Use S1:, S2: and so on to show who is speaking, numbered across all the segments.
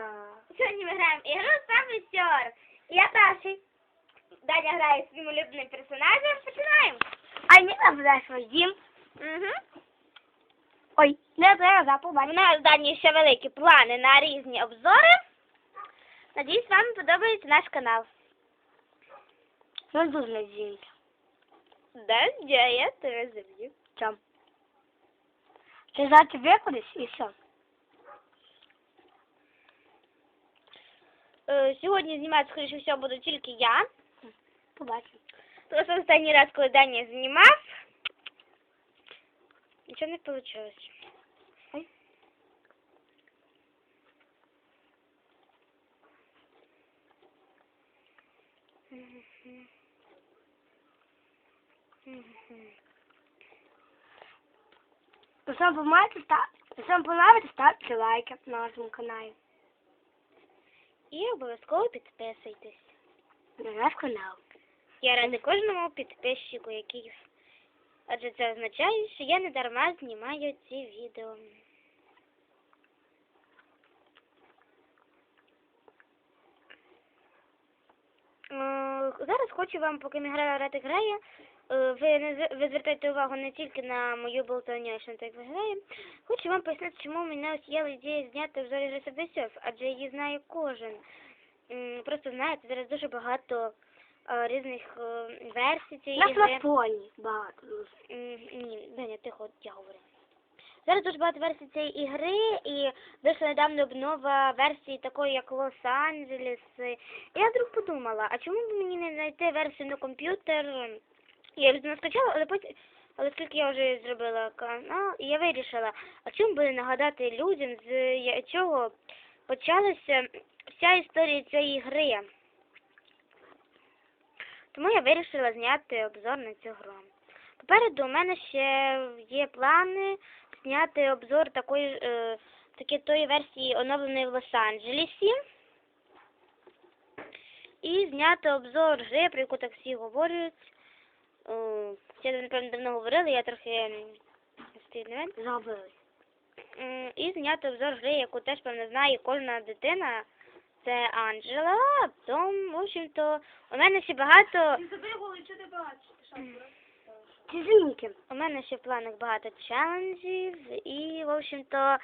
S1: Так.
S2: Сьогодні ми граємо ігру Самвістер. Я перший. Даня грає своїм улюбленим персонажем. Починаємо.
S1: А Ніна буде своїм.
S2: Угу.
S1: Ой, не треба
S2: У
S1: запобачити.
S2: нас Дані ще великі плани на різні обзори. Надіюсь, вам подобається наш канал.
S1: Ну, дуже надіюся.
S2: Да, я, я тебе заб'ю.
S1: Чом? Ти завтра викладеш і все.
S2: Е, сьогодні знімати, скоріше всього, буду тільки я.
S1: Побачимо.
S2: Просто останній раз, коли Даня знімав, нічого не вийшло.
S1: Якщо вам помагаєте, став... Якщо вам подобається, ставте лайки на нашому каналі.
S2: І обов'язково підписуйтесь.
S1: На наш канал.
S2: Я рада кожному підписчику, який. Адже це означає, що я не дарма знімаю ці відео. Е, Зараз хочу вам, поки Міграла грати грає, ви, не, ви звертайте увагу не тільки на мою болтовню, що так виглядає. Хочу вам пояснити, чому мене ось є ідея зняти обзор ігри Subway адже її знає кожен. Просто знаєте, зараз дуже багато е, різних е, версій цієї
S1: На
S2: ігри.
S1: смартфоні багато
S2: Ні, Даня, тихо, я говорю. Зараз дуже багато версій цієї ігри, і вийшла недавно обнова версії такої, як Лос-Анджелес. Я вдруг подумала, а чому б мені не знайти версію на комп'ютер? Я її скачала, але потім, але оскільки я вже зробила канал, і я вирішила, а чому би нагадати людям, з чого почалася вся історія цієї гри. Тому я вирішила зняти обзор на цю гру. Попереду у мене ще є плани зняти обзор такої, е, таки тої версії оновленої в Лос-Анджелесі. І зняти обзор гри, про яку так всі говорять. Е, Це, напевно, давно говорили, я трохи м, стільний. І зняти обзор гри, яку теж, певно, знає кожна дитина. Це Анджела. Тому, в общем-то, у мене ще багато.
S1: Тяженькі.
S2: У мене ще в планах багато челенджів і, в общем-то,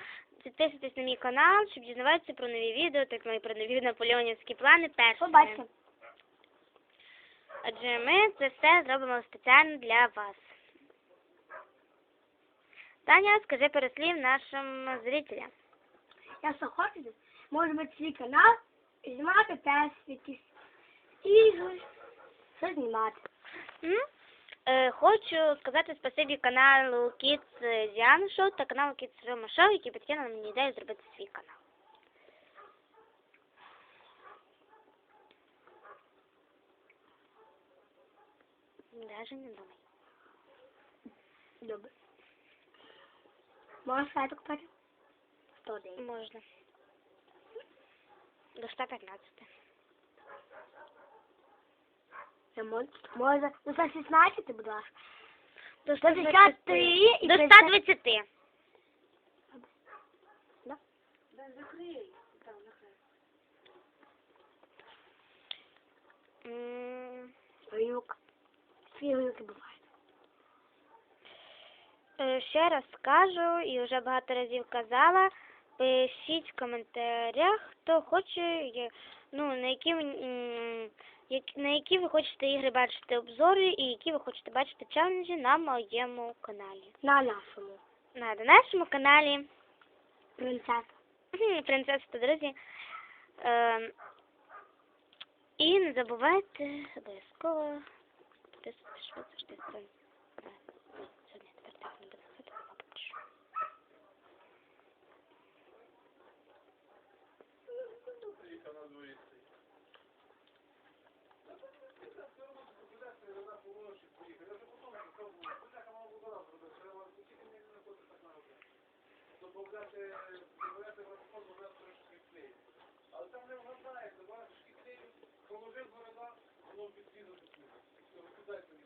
S2: підписуйтесь на мій канал, щоб дізнаватися про нові відео, так і про нові наполеонівські плани перші.
S1: Побачимо.
S2: Адже ми це все зробимо спеціально для вас. Таня, скажи пару слів нашим зрителям.
S1: Якщо хочете, може бути свій канал і знімати якісь ігри. Що знімати?
S2: Е, хочу сказати спасибі каналу Kids Zian Show та каналу Kids Roma Show, які підкинули мені ідею зробити свій канал. Даже не думай.
S1: Добре. Можеш сайт купити? 101.
S2: Можна. До 115.
S1: Не можна. Може, ну це 16, будь ласка.
S2: До
S1: 163 і
S2: До
S1: 50.
S2: 120.
S1: Да?
S2: М,
S1: Глюк. Всі глюки бувають.
S2: Е, Ще раз скажу і вже багато разів казала. Пишіть в коментарях, хто хоче, ну, на які, як- на які ви хочете ігри бачити обзори і які ви хочете бачити челенджі на моєму каналі.
S1: На нашому.
S2: На нашому каналі
S1: Принцеса.
S2: Принцеса та друзі. Ем, і не забувайте обов'язково але там не вгадається, бачиш, і цей положив борода, воно підсвідомо. Розкидайте мені.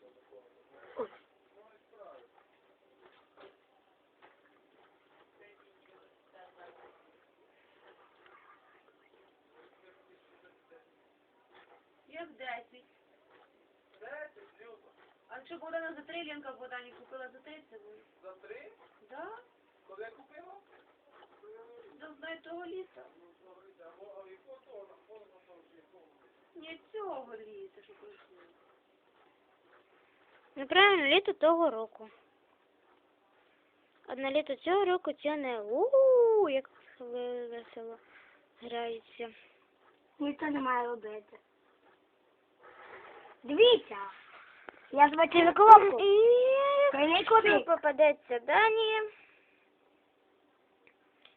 S3: Як 10. А якщо Богдана за три, Ленка Богдані купила за 30 буде?
S4: За три?
S3: Да?
S4: Коли купила?
S3: Да, знаю того літа.
S4: А якого того, того, того.
S3: Ні, цього літа, що пройшло.
S2: Неправильно, літо того року. Одне літо цього року тяне у як весело грається.
S1: Ніхто не має робити. Дивіться. Я. Прийми
S2: Що
S1: копій.
S2: попадеться Дані.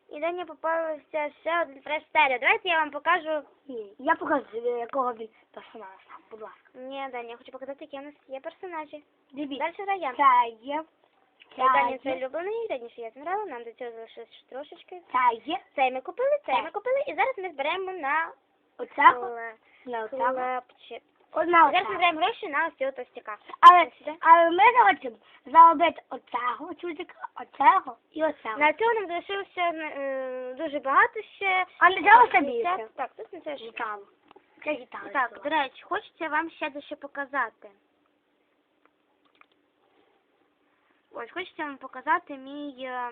S2: І Дані попалася ще один престеріо. Давайте я вам покажу.
S1: Ні, я покажу, якого він персонажа. Будь ласка.
S2: Ні, Дані, я хочу показати, які у нас є персонажі.
S1: Дивіться.
S2: Далі граємо.
S1: Це є.
S2: Це Дані
S1: Це
S2: це улюблений, раніше я змирала, нам до цього залишилось ще трошечки.
S1: Це є.
S2: Цей ми купили, цей ми купили, і зараз ми зберемо на
S1: Оцього. На оцього.
S2: хлопчик.
S1: Одна
S2: Зараз ми
S1: оцього.
S2: гроші на ось цього тостяка.
S1: Але, але ми хочемо заробити оцього чудика, оцього і оцього.
S2: На цього нам залишилося е, дуже багато ще.
S1: А не взялося
S2: Це-
S1: більше?
S2: Так, тут не це ж.
S1: Гітару. Це гітара.
S2: Так, до речі, хочеться вам ще дещо показати. Ось, хочеться вам показати мій. е,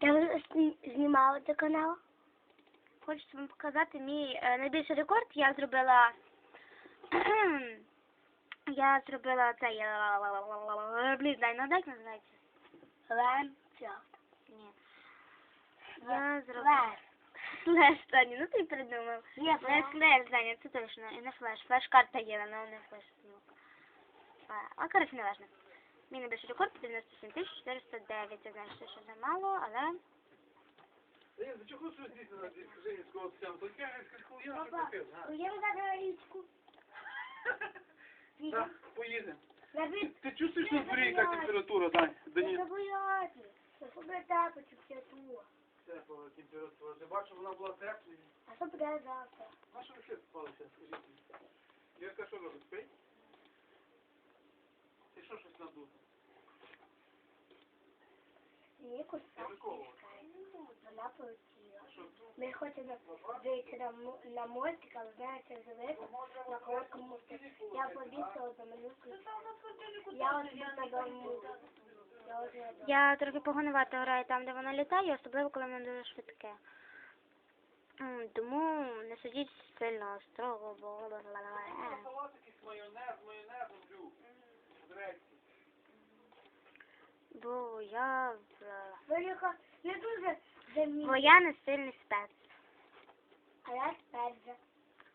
S1: Ти вже зні- знімала цей канал?
S2: Хочеться вам показати мій е, найбільший рекорд. Я зробила. Я зробила цей. е, Блін, дай надай, називається.
S1: Ландшафт.
S2: Ні. Я зробила. Слеш, Таня, ну ти придумав. Не
S1: флеш.
S2: Даня, це точно, і не флеш. Флеш-карта є, але не флеш. А, коротше, не важно. Мій найбільший рекорд 97 409. Я знаю, що замало, але...
S4: Ні, ну чого щось дійсно на міського сцену? То я скажу, я
S1: Папа,
S4: купив. а?
S1: уїм за річку.
S4: Так, поїдемо. Ти,
S1: Навіть
S4: ти чувствуєш на дворі, яка температура, Дань? Дані?
S1: забояти. Щоб тапочку все ту.
S4: Тепла температура. Ти бачиш, вона була теплою.
S1: А що буде завтра?
S4: На що ви ще спалися, скажіть мені? Що робить, спить? Ти що щось надув?
S1: Ні, куста. Вона полетіла. Ми хочемо дивитися на, на мультик, але знаєте, живити на короткому мультику. Я повісила за минутку. Я от на дому. Я
S2: трохи поганувато граю там, де вона літає, особливо, коли воно дуже швидке. Тому не сидіть сильно строго, бо...
S4: майонез, майонез люблю.
S2: Бо я... в-
S1: Виріха не дуже земні,
S2: Бо я не сильний спец.
S1: а я спереду.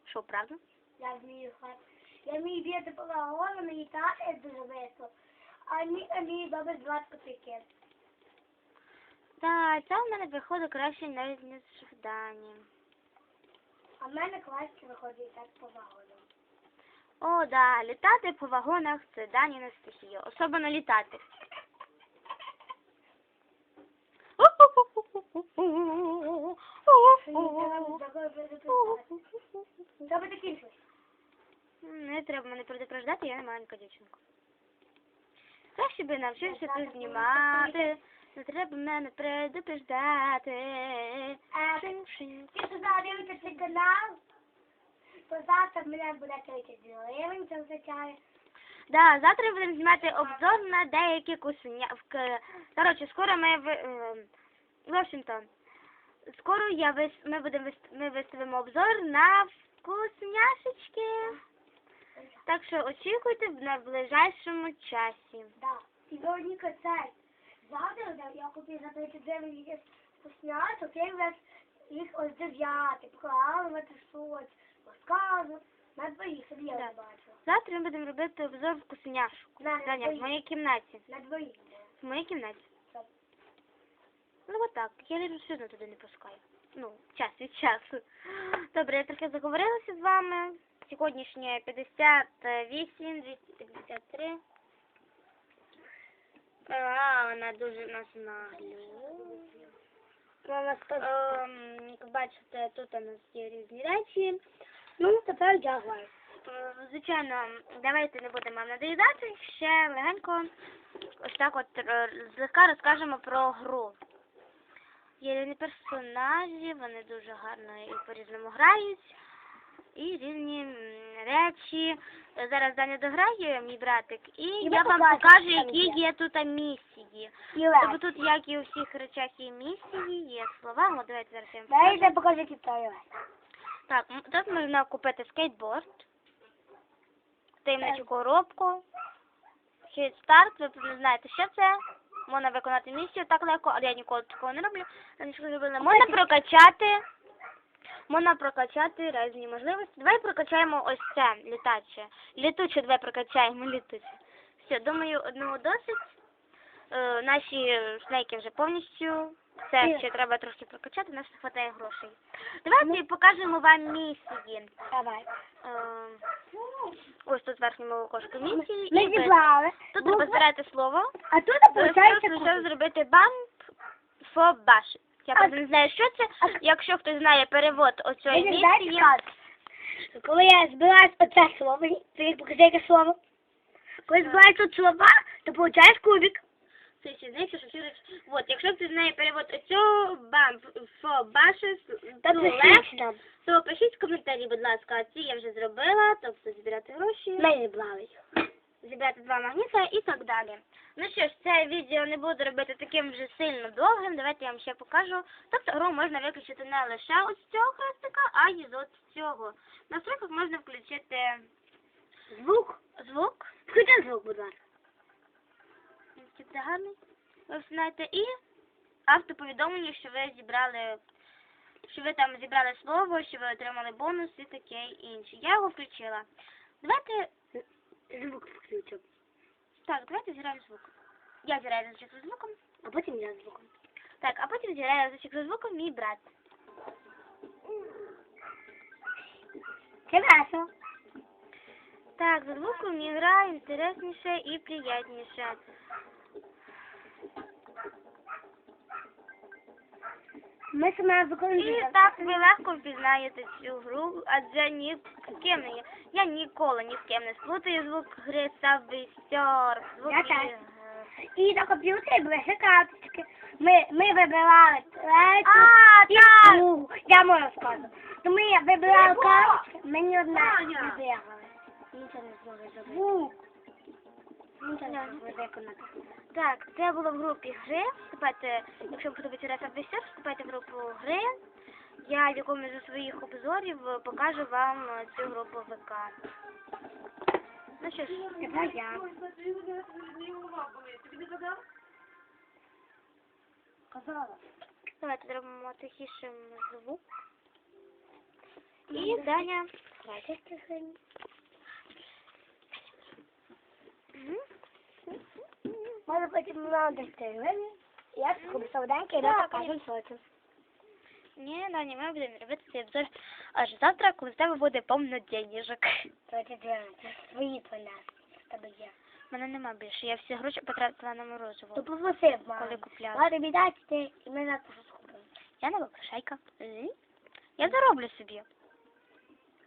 S2: Що, правда?
S1: Я вмію грати. Я вмію бігати по вагонам і літати дуже весело. А ні, а баба з 20 копійки.
S2: Так, це в мене виходить краще навіть ніж в Дані.
S1: А в мене класно виходить так по вагонам.
S2: О, да, літати по вагонах це Даніна стихія. Особливо літати.
S1: Що ви?
S2: Не треба мене предупреждати, я не маленька дівчинка. Краще би навчився тут знімати. Не треба мене предупреждати.
S1: Ти туди дивитися цей канал, то завтра мене буде 30 гривень, це означає.
S2: Да, завтра будемо знімати обзор на деякі кусня. в- Коротше, скоро ми в, е, скоро я вис... ми будемо вис... ми виставимо обзор на вкусняшечки. Так що очікуйте в найближайшому часі.
S1: Да. І Вероніка. Завтра да, я купив за 30 гривень якісь вкусняшок, я їх їх ось дев'яти, покладувати щось, розказу. На двоїх, щоб я
S2: Да.
S1: бачила.
S2: Завтра ми будемо робити обзор вкусняшок.
S1: На
S2: Даня, в моїй кімнаті.
S1: На двоїх.
S2: В моїй кімнаті.
S1: Так.
S2: Я Ліру все одно туди не пускаю. Ну, час від часу. Добре, я трохи заговорилася з вами. Сьогоднішнє 58, 253. А, вона дуже нас наглює.
S1: Мама сказала.
S2: Як бачите, тут у нас є різні речі.
S1: Ну, тепер я.
S2: Е, Звичайно, давайте не будемо вам надоїдати. Ще легенько ось так от е, злегка розкажемо про гру. Є різні персонажі, вони дуже гарно і по-різному грають. І різні речі. Зараз Даня дограє, мій братик, і,
S1: І
S2: я вам покажу, які
S1: є.
S2: тут місії. Тобто тут, як і у всіх речах, є місії, є слова. От давайте зараз я вам покажу.
S1: я покажу, які той.
S2: Так, тут можна купити скейтборд, таємничу коробку, хід старт, ви не знаєте, що це. Можна виконати місію так легко, але я ніколи такого не роблю. Раніше зробила. Можна прокачати. Можна прокачати різні можливості. Давай прокачаємо ось це літаче. Літуче давай прокачаємо літуче. Все, думаю, одного досить. Е, наші снейки вже повністю.
S1: Ні.
S2: ще треба трошки прокачати, у нас не вистачає грошей. Давайте покажемо вам місії.
S1: Давай.
S2: Е, ось тут в верхньому окошку місії.
S1: Ми
S2: і
S1: зібрали.
S2: Тут треба збирати слово.
S1: А тут,
S2: Ви
S1: виходить,
S2: треба зробити бамп for bash. Я правда не знаю, що це. Якщо хтось знає перевод
S1: знаєте,
S2: місії?
S1: Коли я збираю оце слово, ти їх покажи, яке слово. Коли збираєш тут слова, то получаєш кубик.
S2: Це ще знаєте, що всі речі. От, якщо хтось знає перевод оцього
S1: Та
S2: to
S1: це
S2: left,
S1: там.
S2: то пишіть в коментарі, будь ласка, а ці я вже зробила, тобто збирати гроші.
S1: Зібрали.
S2: зібрати два магніта і так далі. Ну що ж, це відео не буду робити таким вже сильно довгим. Давайте я вам ще покажу. Тобто гру можна виключити не лише ось цього хрестика, а й з от цього. На настройках можна включити
S1: Звук.
S2: звук.
S1: Включи звук, будь ласка.
S2: Ви знаєте, і автоповідомлення, що ви зібрали, що ви там зібрали слово, що ви отримали бонус і таке інше. Я його включила. Давайте
S1: Звук включив.
S2: так, давайте зіграємо звук. Я зіграю за звуком.
S1: А потім я звуком.
S2: Так, а потім зіграє за цифрозвуком мій брат.
S1: Це.
S2: Так, за звуком ігра інтересніше і приятніше.
S1: Ми саме
S2: І так ви легко впізнаєте цю гру, адже ні з ким не є. Я ніколи ні з ким не сплутаю звук гри Surf, звук
S1: Я теж. І на комп'ютері були ще карточки. Ми, ми вибирали третю
S2: А,
S1: і
S2: так!
S1: другу. Я можу сказати. То ми вибирали карточки, мені одна не. Нічого не змогли зробити. Звук. Не виконати.
S2: Так, це було в групі гри. Вступайте, якщо вам подобається Subway Surf, вступайте в групу гри. Я в якомусь зі своїх обзорів е, покажу вам е, цю групу ВК. Ну що ж,
S1: Тепер я. Казала.
S2: давайте зробимо тихішим звук. І Даня.
S1: Давайте стихаємо.
S2: Мгм.
S1: Може нам десь гривень. Я скуплю солоденький, ми
S2: Так,
S1: покажемо соцу.
S2: Ні, Даня, ми будемо робити цей обзор аж завтра, коли в тебе буде повно денежок.
S1: Це свої твоя. В тебе є.
S2: Мене нема більше, я всі гроші потратила на морозиво.
S1: То попросив
S2: Коли купляла.
S1: Ладно, віддайте, і ми завтра щось купимо.
S2: Я не попрошайка. Я зароблю собі.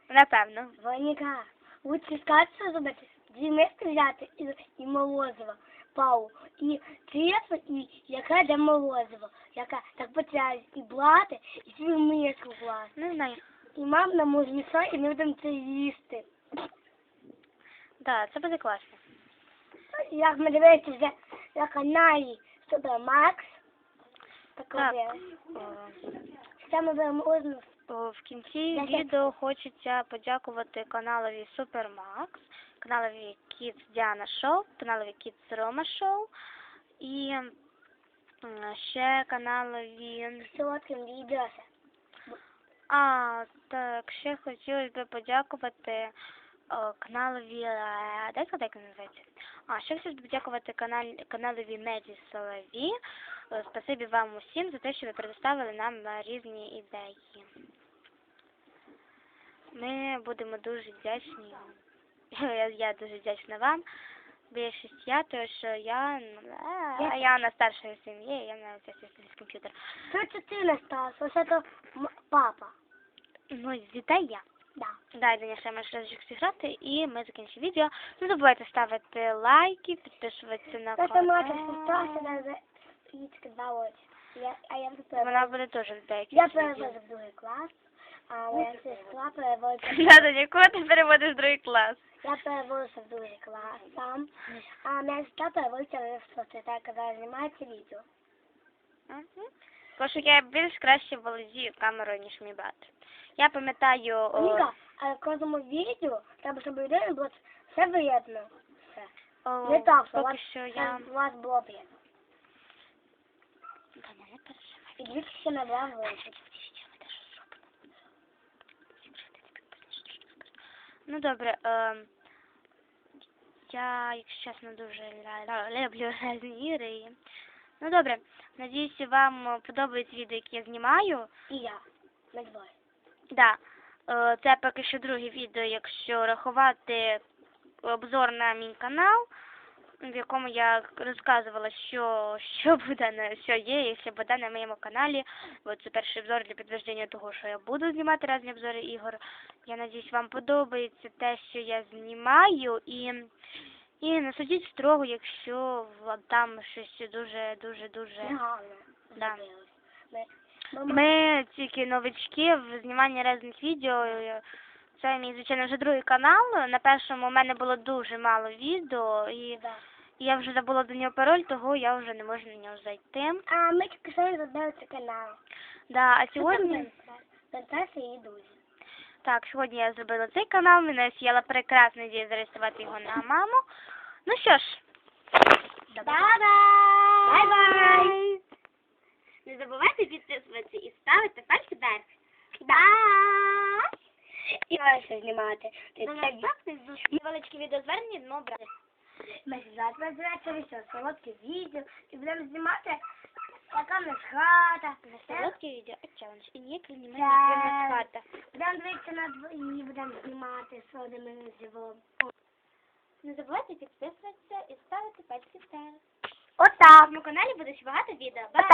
S2: Напевно.
S1: Воніка, лучше сказати, зробити. Дві миски взяти і, і морозиво, пау, і чесно, і яка де морозиво, яка так потрібно і блати, і цю миску класти.
S2: Не знаю.
S1: І мам нам може місо, і ми будемо це їсти.
S2: Так, це буде класно.
S1: Як ми дивимося вже на каналі Супермакс, так
S2: Так.
S1: Це ми.
S2: В кінці відео хочеться подякувати каналові Supermax, каналові Kids Діана Show, каналові Kids Roma Show і ще каналові
S1: солодким відео.
S2: А, так, ще хотілося б подякувати о, каналові, е, дай згадай, як називається. А, ще хотілося б подякувати канал, каналові Меді Солові. Е, Спасибі вам усім за те, що ви предоставили нам е, різні ідеї. Ми будемо дуже вдячні. Я, я дуже вдячна вам більшість я, тому що я, е, а я на старшої сім'ї, я на з комп'ютер.
S1: Що це ти не став? Ось це папа.
S2: Ну, з дітей я.
S1: Да.
S2: Дай Даня ще маєш разочок зіграти, і ми закінчимо відео. Не забувайте ставити лайки, підписуватися на
S1: Це мати
S2: канал.
S1: сестра, сюди за два очі. Я, а я вже
S2: Вона буде теж в
S1: Я перевожу в другий клас, а моя сестра переводиться.
S2: Да, Даня, кого ти переводиш в другий клас?
S1: Я переводився в другий клас сам, а моя сестра переводиться в так коли знімається відео.
S2: Мгм. Тому що я більш краще володію камерою, ніж мій брат. Я пам'ятаю... о,
S1: Ніка, а в кожному відео треба, щоб людина було все видно. Все.
S2: о,
S1: Не так, що у
S2: поки
S1: вас,
S2: що я...
S1: у вас було видно.
S2: Даня, не переживай.
S1: І двічі ще не два
S2: Ну добре, е, я, якщо чесно, дуже люблю різні ігри. Ну добре, надіюсь, вам подобається відео, яке я знімаю.
S1: І я. Ми двоє.
S2: Да, е, це поки що друге відео, якщо рахувати обзор на мій канал, в якому я розказувала, що, що буде на що є, і що буде на моєму каналі. От це перший обзор для підтвердження того, що я буду знімати різні обзори ігор. Я надіюсь, вам подобається те, що я знімаю, і, і не судіть строго, якщо вам там щось дуже, дуже, дуже. Да.
S1: Ми
S2: тільки новички в зніманні різних відео. Це мій, звичайно, вже другий канал. На першому у мене було дуже мало відео, і
S1: да.
S2: я вже забула до нього пароль, того я вже не можу на нього зайти.
S1: А ми тільки що зробили цей канал.
S2: Да, а сьогодні,
S1: Принцеси і друзі.
S2: так, сьогодні я зробила цей канал, мене сіяла прекрасна ідея зареєструвати його на маму. Ну що ж,
S1: Бай-бай!
S2: Бай-бай! Не забувайте підписуватися і ставити пальці вверх.
S1: Да! І ось знімати. Ти
S2: До
S1: це.
S2: Невеличке відеозвернення, ну, брати.
S1: Ми завтра все солодке відео і будемо знімати, яка в нас хата.
S2: Солодке відео, а челендж. І ніяк не
S1: Так.
S2: мене хата.
S1: Будемо дивитися на двої, будемо знімати, що де ми живемо.
S2: Не забувайте підписуватися і ставити пальці вверх.
S1: Отак.
S2: На каналі буде ще багато відео.
S1: Отак.